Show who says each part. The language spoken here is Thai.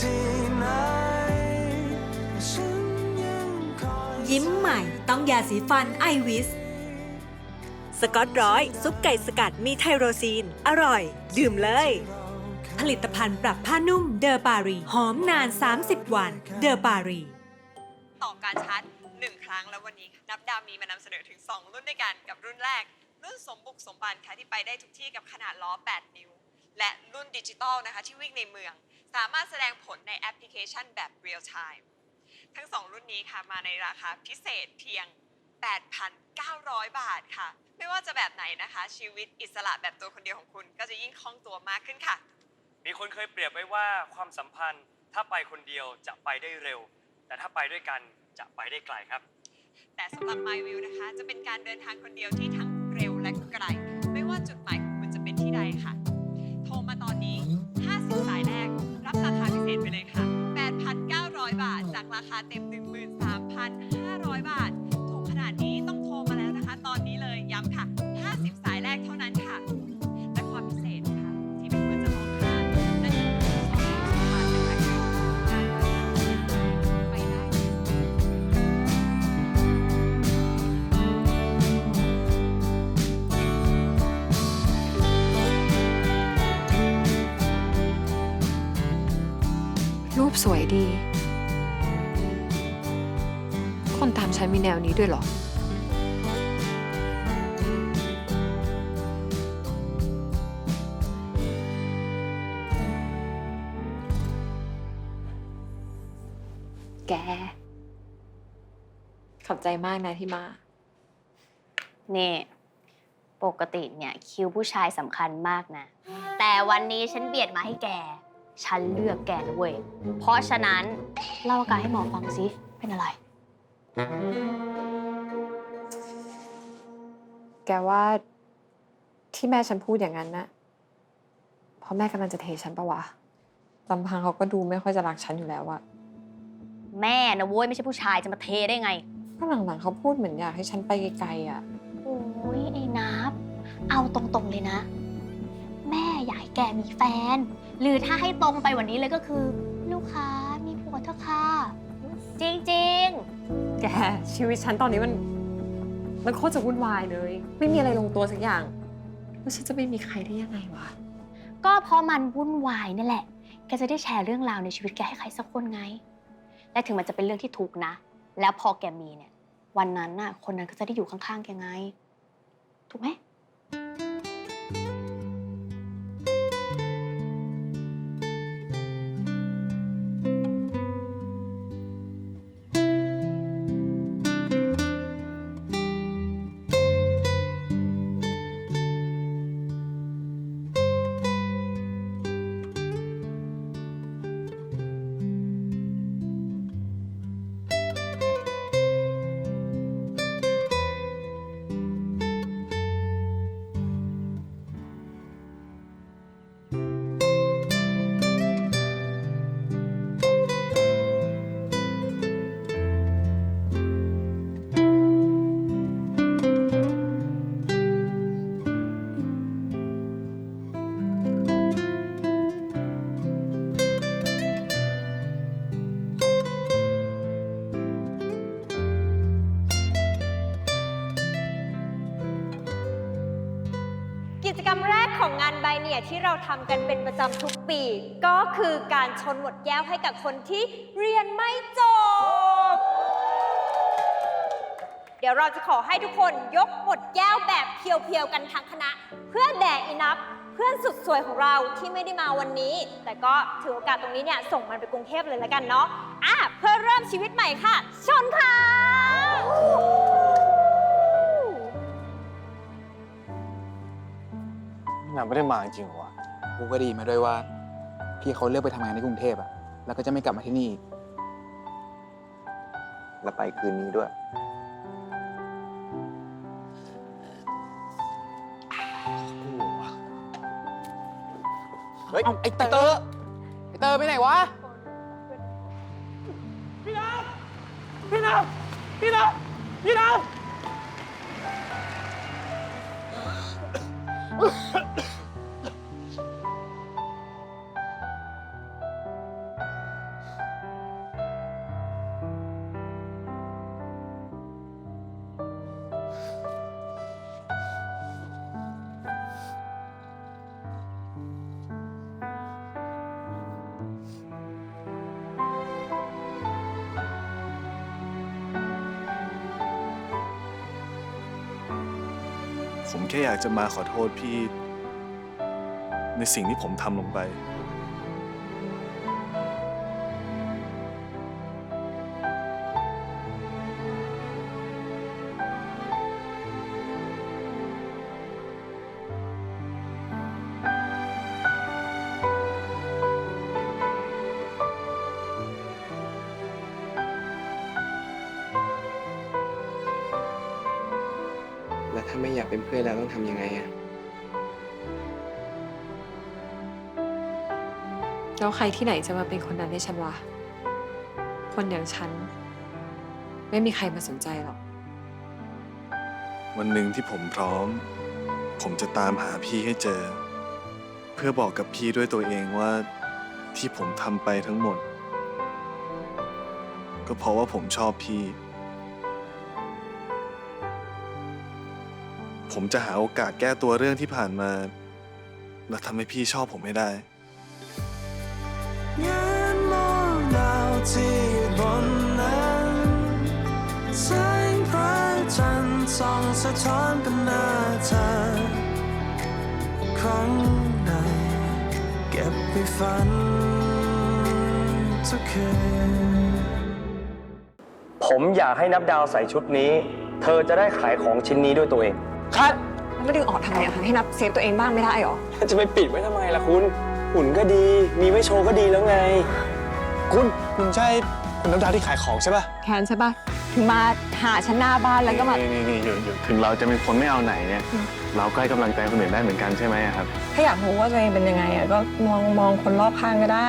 Speaker 1: ที่ไหนฉันยังคอย
Speaker 2: ยิ้มใหม่ต้องยาสีฟันไอวิส สกอตร้อย ซุปไก่สกัดมีไทโรซีน อร่อย ดื่มเลย ผลิตภัณฑ์ปรับผ้านุ่มเดอปารีหอมนาน 30 วัน เดอปารี
Speaker 3: ต่อการชาร์จหนึ่งครั้งแล้ววันนี้ นับดาวมีมานำเสนอถึง 2 รุ่นด้วยกันกับรุ่นแรก รุ่นสมบุกสมบันค่ะที่ไปได้ทุกที่กับขนาดล้อ 8 นิ้ว และรุ่นดิจิตอลนะคะที่วิ่งในเมือง สามารถแสดงผลในแอปพลิเคชันแบบเรียลไทม์ทั้ง 2 รุ่นนี้ค่ะมาในราคาพิเศษเพียง 8,900 บาทค่ะ ไม่ว่าจะแบบไหนนะคะ ชีวิตอิสระแบบตัวคนเดียวของคุณก็จะยิ่งคล่องตัวมากขึ้นค่ะ
Speaker 4: มีคนเคยเปรียบไว้ว่าความสัมพันธ์ถ้าไปคนเดียวจะไปได้เร็ว แต่ถ้าไปด้วยกันจะไปได้ไกลครับ
Speaker 3: แต่สำหรับ My View นะคะ จะเป็นการเดินทางคนเดียวที่ทั้งเร็วและไกล ราคาเต็ม 13,500 บาท ถูกขนาดนี้ต้องโทรมาแล้วนะคะ ตอนนี้เลยย้ำค่ะ 50 สายแรกเท่านั้นค่ะ และความพิเศษนะคะที่ไม่ควรจะมองข้ามนั่นคือสองสมบัตินะคะการเดินทางไปได้
Speaker 5: รูปสวยดี คนตามฉันมีแนวนี้ด้วยเหรอ แก ขอบใจมากนะที่มา
Speaker 6: นี่ ปกติเนี่ยคิวผู้ชายสำคัญมากนะ แต่วันนี้ฉันเบียดมาให้แก ฉันเลือกแกนะเว้ย เพราะฉะนั้น เล่าอาการให้หมอฟังสิเป็นอะไร
Speaker 5: แกว่าที่แม่ฉันพูดอย่างนั้นนะเพราะแม่กำลังจะเทฉันปะวะลำพังเขาก็ดูไม่ค่อยจะรักฉันอยู่แล้วอะ
Speaker 6: แม่นะเว้ยไม่ใช่ผู้ชายจะมาเทได้ไง
Speaker 5: ก็หลังๆเขาพูดเหมือนอยากให้ฉันไปไกลๆอะ
Speaker 6: โอ้ยไอ้นับ เอาตรงๆเลยนะ แม่อยากให้แกมีแฟน หรือถ้าให้ตรงไปกวันนี้เลยก็คือ ลูกค้ามีผัวเถอะค่ะจริงๆ
Speaker 5: แกชีวิตฉันตอนนี้มัน มันโคตรจะวุ่นวายเลย ไม่มีอะไรลงตัวสักอย่าง แล้วฉันจะไม่มีใครได้ยังไงวะ
Speaker 6: ก็เพราะมันวุ่นวายนี่แหละ แกจะได้แชร์เรื่องราวในชีวิตแกให้ใครสักคนไง และถึงมันจะเป็นเรื่องที่ถูกนะ แล้วพอแกมีเนี่ย วันนั้นน่ะ คนนั้นก็จะได้อยู่ข้างๆ แกไง ถูกไหม
Speaker 7: แรกของงานใบเนี่ยที่เราทำกันเป็นประจำทุกปี ก็คือการชนหมดแก้วให้กับคนที่เรียนไม่จบ เดี๋ยวเราจะขอให้ทุกคนยกหมดแก้วแบบเพียวๆกันทั้งคณะ เพื่อแด่อินับเพื่อนสุดสวยของเราที่ไม่ได้มาวันนี้ แต่ก็ถือโอกาสตรงนี้เนี่ยส่งมันไปกรุงเทพเลยแล้วกันเนาะอะเพื่อเริ่มชีวิตใหม่ค่ะ ชนค่ะ
Speaker 8: นางไม่ได้มาจริงเหรอวะ
Speaker 9: กูก็ไดีมาด้วยว่า พี่เขาเลือกไปทำงานที่กรุงเทพอะแล้วก็จะไม่กลับมาที่นี่อีก
Speaker 8: แล้วไปคืนนี้ด้วย
Speaker 9: เฮ้ย ไอ้เตอร์ไอ้เตอร์ไปไหนวะ
Speaker 4: พี่น้ำพี่น้ำพี่น้ำพี่น้ำ
Speaker 10: ผมแค่อยากจะมาขอโทษพี่ ในสิ่งที่ผมทำลงไป
Speaker 9: เป็นเพื่อนแล้วต้องทำยังไงอะ
Speaker 5: แล้วใครที่ไหนจะมาเป็นคนนั้นให้ฉันวะ คนอย่างฉัน ไม่มีใครมาสนใจหรอก
Speaker 10: วันหนึ่งที่ผมพร้อม ผมจะตามหาพี่ให้เจอ เพื่อบอกกับพี่ด้วยตัวเองว่าที่ผมทำไปทั้งหมด ก็เพราะว่าผมชอบพี่ ผมจะหาโอกาสแก้ตัวเรื่องที่ผ่านมา และทำให้พี่ชอบผมให้ได้
Speaker 1: เงนมองดาวที่บนนั้นแสงพระจันทร์ส่องสะท้อนเป็นหน้าเธอครั้งใดเก็บไปฝันทุกคืน
Speaker 4: ผมอยากให้นับดาวใส่ชุดนี้ เธอจะได้ขายของชิ้นนี้ด้วยตัวเอง
Speaker 9: คัด
Speaker 5: แล้วไม่ดึงออกทำไมอะคะให้นับเซฟตัวเองบ้างไม่ได้หรอ
Speaker 4: จะไปปิดไว้ทำไมล่ะคุณ หุ่นก็ดี มีไว้โชว์ก็ดีแล้วไง
Speaker 9: คุณคุณใช่คุณน้ำดาวที่ขายของใช่ป่ะ
Speaker 5: แคนใช่ปะถึงมาหาฉันหน้าบ้านแล้วก็มา
Speaker 10: นี่นี่นี่หยุดหยุดถึงเราจะเป็นคนไม่เอาไหนเนี่ย เราก็ให้กำลังใจคนอื่นได้เหมือนกันใช่ไหมอะครับ
Speaker 5: ถ้าอยากรู้ว่าตัวเองเป็นยังไงอะก็มองมองคนรอบข้างก็ได้